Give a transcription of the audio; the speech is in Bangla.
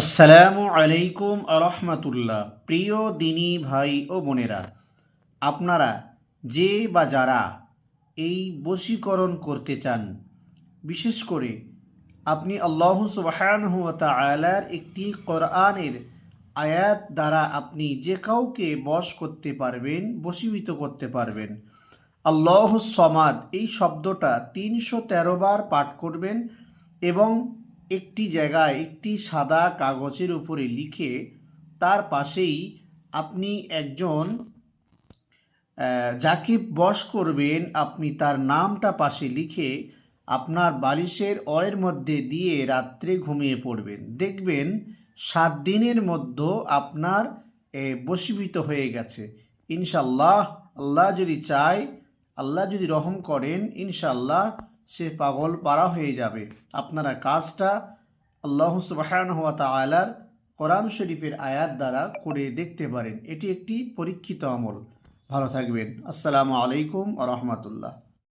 আসসালামু আলাইকুম আরহামতুল্লাহ। প্রিয় দিনী ভাই ও বোনেরা, আপনারা যে বা যারা এই বশীকরণ করতে চান, বিশেষ করে আপনি আল্লাহ সুবাহানহু তালার একটি কোরআনের আয়াত দ্বারা আপনি যে কাউকে বশ করতে পারবেন, বশীভূত করতে পারবেন, আল্লাহ সমাদ এই শব্দটা তিনশো তেরো বার পাঠ করবেন এবং একটি জায়গায় একটি সাদা কাগজের উপরে লিখে তার পাশেই আপনি একজন যাকে বশ করবেন আপনি তার নামটা পাশে লিখে আপনার বালিশের অয়ের মধ্যে দিয়ে রাত্রে ঘুমিয়ে পড়বেন। দেখবেন সাত দিনের মধ্যে আপনার এ, বশীভূত হয়ে গেছে। ইনশাল্লাহ আল্লাহ যদি চায় আল্লাহ যদি রহম করেন ইনশাল্লাহ সে পাগল পাড়া হয়ে যাবে। আপনারা কাজটা আল্লাহ সুবাহান হাত আয়লার কোরআন শরীফের আয়াত দ্বারা করে দেখতে পারেন। এটি একটি পরীক্ষিত আমল। ভালো থাকবেন। আসসালামু আলাইকুম আ রহমতুল্লাহ।